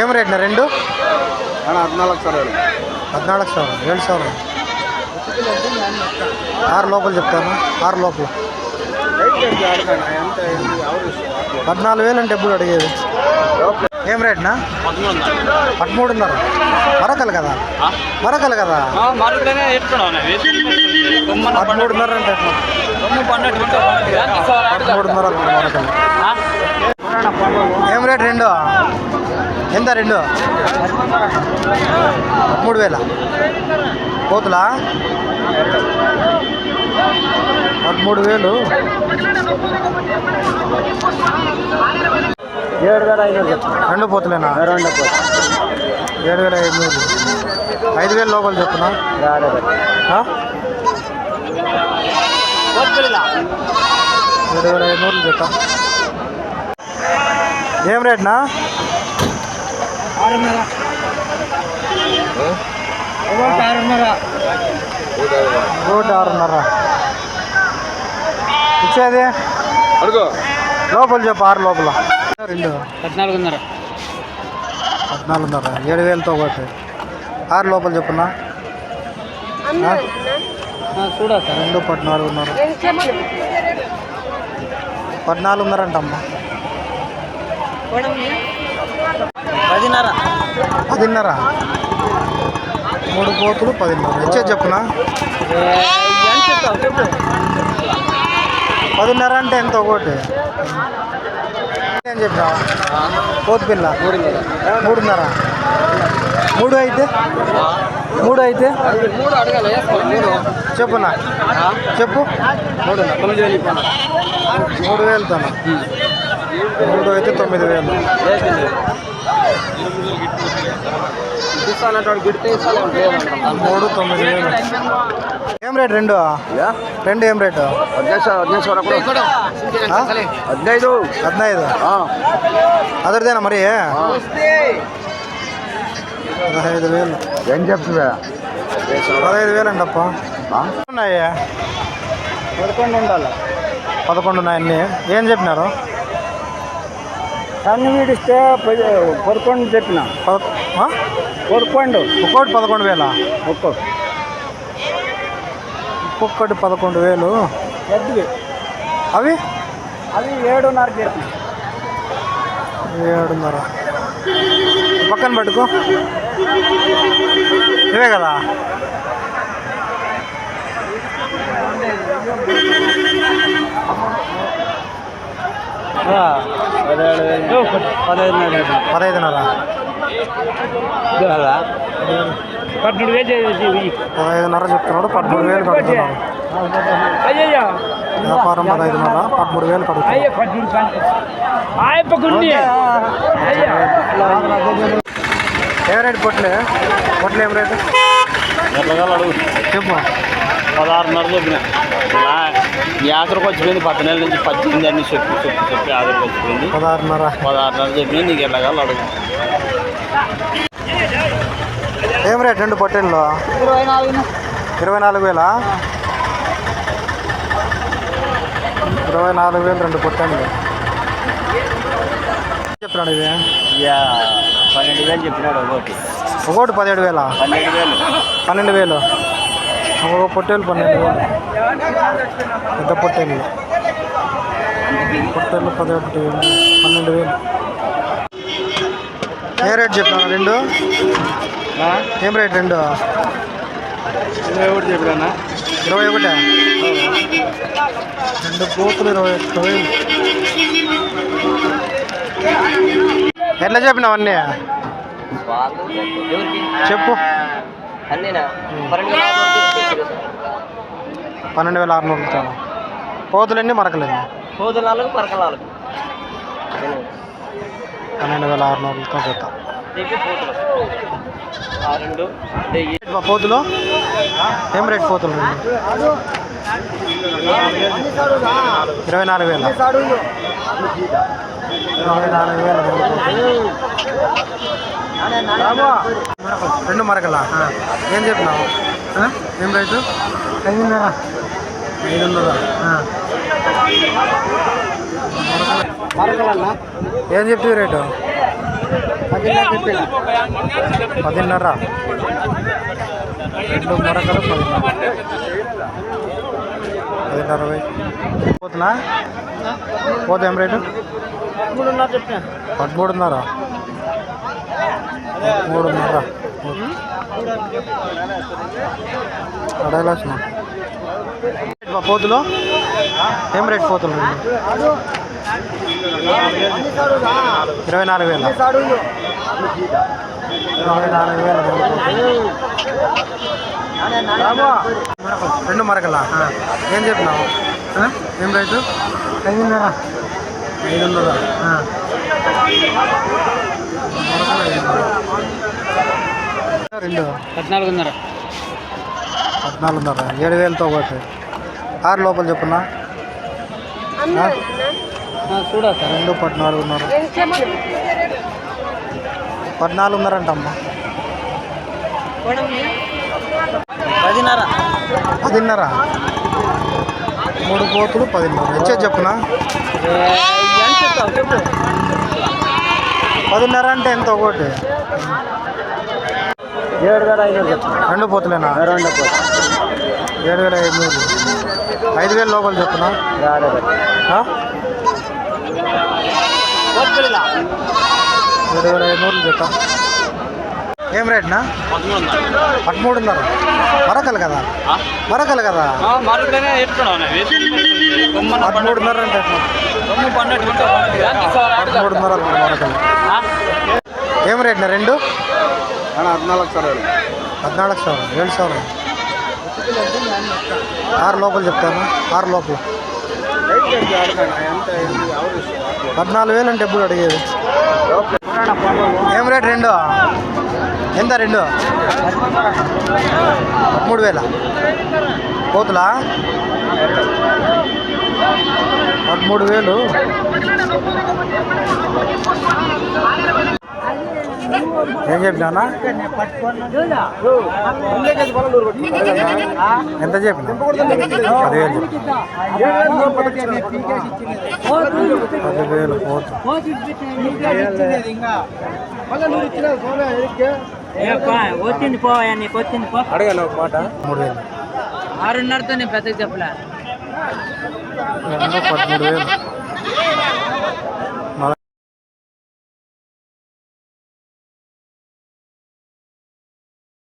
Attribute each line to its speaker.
Speaker 1: ఏం రేట్నా రెండు?
Speaker 2: ಹದಿನಾಲ್ಕು ಸಾವಿರ
Speaker 1: పద్నాలుగు సవరం ఏడు సవరం ఆరు లోపల చెప్తాను ఆరు లోపల. పద్నాలుగు వేలు అంటే ఎప్పుడు అడిగేది? ఏం రేట్నా పదమూడున్నర. మరకలు కదా? మరకలు కదా? పదమూడున్నర అంటే పదమూడున్నర మరకలు. ఎంత? రెండు. మూడు వేల. కోతులా పదమూడు వేలు.
Speaker 2: ఏడు వేల ఐదు చెప్తాను
Speaker 1: రెండు పోతులేనా?
Speaker 2: రెండు
Speaker 1: ఏడు వేల ఐదు వేలు ఐదు వేలు లోపల చెప్తున్నా? ఏడు వేల ఐదు నూరులు చెప్తా. ఏం రేట్నా? ఒకటి ఆరున్నర. ఇచ్చేది?
Speaker 2: అడుగు.
Speaker 1: లోపల చెప్పు ఆరు లోపల. రెండు.
Speaker 3: పద్నాలుగున్నర.
Speaker 1: పద్నాలుగున్నర. ఏడు వేలతో ఒకటి ఆరు లోపల చెప్పున్నా?
Speaker 3: చూడా సార్
Speaker 1: రెండు పద్నాలుగున్నర. పద్నాలుగున్నర అంటమ్మా.
Speaker 3: పదిన్నర
Speaker 1: పదిన్నర మూడు కోతులు పదిన్నర. ఇచ్చే చెప్పున? పదిన్నర అంటే ఎంత ఒకటి ఏం చెప్పావు కోతి పిల్ల? మూడున్నర. మూడు అయితే? మూడు అయితే?
Speaker 2: మూడు అడగాలి
Speaker 1: చెప్పునా? చెప్పు.
Speaker 2: మూడు మూడు వేలు తను?
Speaker 1: మూడు అయితే తొమ్మిది వేలు. మూడు తొమ్మిది వేలు ఏం రేట్ రెండు రెండు ఏం రేటు
Speaker 2: ಹದಿನೈದು ಸಾವಿರ ಹದಿನೈದು ಸಾವಿರ ಕೊಡು
Speaker 1: ఆ?
Speaker 2: ಹದಿನೈದು
Speaker 1: ಹದಿನೈದು
Speaker 2: ಹಾಂ
Speaker 1: అదరిదేనా మరి పదహైదు వేలు
Speaker 2: ఏం చెప్తున్నా
Speaker 1: పదహైదు వేలు అంటప్ప ఉన్నాయి
Speaker 2: పదకొండు ఉండాలి
Speaker 1: పదకొండు ఉన్నాయి అన్ని ఏం చెప్పినారు
Speaker 2: వీడిస్తే పది పదకొండు చెప్పిన.
Speaker 1: పద ఆ?
Speaker 2: పదకొండు.
Speaker 1: ఒక్కోటి పదకొండు వేల?
Speaker 2: ఒక్కో.
Speaker 1: ఒక్కొక్కటి పదకొండు వేలు.
Speaker 2: పెద్దవి
Speaker 1: అవి?
Speaker 2: అవి ఏడున్నర చెప్పిన.
Speaker 1: ఏడున్నర. పక్కన పట్టుకో. ఇవే కదా? పదహైదున్నర.
Speaker 3: పన్నెండు వేలు
Speaker 1: పదహైదున్నర చెప్తున్నాడు పదమూడు వేలు కడుతున్నాడు. వ్యాపారం పదహైదున్నర పదమూడు వేలు కడుతున్నాడు. ఏ రేటు పొట్లే? పొట్లు ఏం రేటు?
Speaker 3: అడుగు.
Speaker 1: చెప్పు.
Speaker 3: పదహారున్నర చెప్పిన యాత్రకు వచ్చిపోయింది పది నెలల నుంచి పద్దెనిమిది అన్ని చెప్పి చెప్పి చెప్పి ఆధార్కి వచ్చిపోయింది.
Speaker 1: పదహారున్నర.
Speaker 3: పదహారున్నర చెప్పిన నీకు ఎలాగాలి అడుగు.
Speaker 1: ఏం రేట్ రెండు పొట్టేళ్ళు?
Speaker 2: ఇరవై నాలుగు
Speaker 1: ఇరవై నాలుగు వేలా? ఇరవై నాలుగు వేలు రెండు పొట్టేళ్ళు. చెప్తున్నాడు ఇది?
Speaker 3: పన్నెండు వేలు చెప్పినాడు ఒకటి
Speaker 1: ఒకటి పదిహేడు వేలా?
Speaker 3: పన్నెండు వేలు.
Speaker 1: పన్నెండు వేలు. ఒక పొట్టేలు పన్నెండు వేలు. పెద్ద పొట్టేలు. పొట్టేలు పదిహేడు పన్నెండు వేలు. ఏ రేట్ చెప్పినా రెండు? ఏం రేట్ రెండు?
Speaker 2: ఇరవై ఒకటి చెప్పినా
Speaker 1: ఇరవై ఒకటే? రెండు కోతులు ఇరవై ఒక్క వేలు. ఎట్లా చెప్పినావు అన్నీ చెప్పు. పన్నెండు వేల ఆరు నూరు ఇస్తాను కోతులన్నీ మరకలేదు
Speaker 3: పోదు నాలుగు పరక నాలుగు
Speaker 1: పన్నెండు వేల ఆరు నూరులతో పోతా.
Speaker 3: చెప్పి పోతులు.
Speaker 1: పోతులు? ఏం రేట్ పోతులు? ఇరవై నాలుగు వేల. ఇరవై నాలుగు వేల. రెండు మరకలా? ఏం చెప్పినావు? ఆ? ఏం రేటు ఐదున్నర. ఐదున్నర?
Speaker 2: మరకలన్నా?
Speaker 1: ఏం చెప్తే రేటు? పదిన్నర రెండు మరకలు పదిన్నర. పదిన్నర. పోతున్నా? పోతే ఏం రేటు? పదమూడున్నర. మూడున్నర. అడగలేసిన పోతులు? ఏం రేట్ పోతులు? ఇరవై నాలుగు వేల. ఇరవై నాలుగు వేల రెండు మరకలా? ఏం చెప్పినావు? ఆ? ఏం రేటు? ఐదున్నర. ఐదున్నర. రెండు.
Speaker 2: పద్నాలుగున్నర.
Speaker 1: పద్నాలుగున్నర. ఏడు వేలతో ఒకటి. ఆరు లోపల చెప్పున్నా. ఆ?
Speaker 2: చూడా సార్.
Speaker 1: రెండు పద్నాలుగున్నర. పద్నాలుగున్నర అంటమ్మా.
Speaker 2: పదిన్నర.
Speaker 1: పదిన్నర. మూడు పోతులు పదిన్నర. ఇచ్చే చెప్పునా? పదిన్నర అంటే ఎంత ఒకటి?
Speaker 2: ఏడు వేల ఐదు చెప్తాను
Speaker 1: రెండు పోతులేనా?
Speaker 2: రెండు
Speaker 1: ఏడు వేల ఐదు నూరు ఐదు వేల లోపల చెప్పునా ఆ? ఏడు వేల ఐదు నూరు చెప్తా. ఏం రేట్నా పదమూడున్నర. మరకలు కదా? మరకలు కదా? పదమూడున్నర అంటే? పదమూడున్నర ఏం రేట్నా రెండు?
Speaker 2: హద్నాలుగు సార్
Speaker 1: హద్నాలుగు సార్ ఏడు సార్. ఆరు లోపల చెప్తాను. ఆరు లోపల. పద్నాలుగు వేలు అంటే ఎప్పుడు అడిగేది? ఏం రేట్ రెండు? ఎంత రెండు? మూడు వేల? కోతులా పదమూడు వేలు. ఏం చెప్పినా ఎంత చెప్పిన పదివేలు పదివేలు
Speaker 4: వచ్చింది పోయా నీకు వచ్చింది
Speaker 2: అడగాను మాట.
Speaker 1: మూడు వేలు.
Speaker 4: ఆరున్నరతో నేను పెద్దగా చెప్పలే
Speaker 1: పదమూడు వేలు.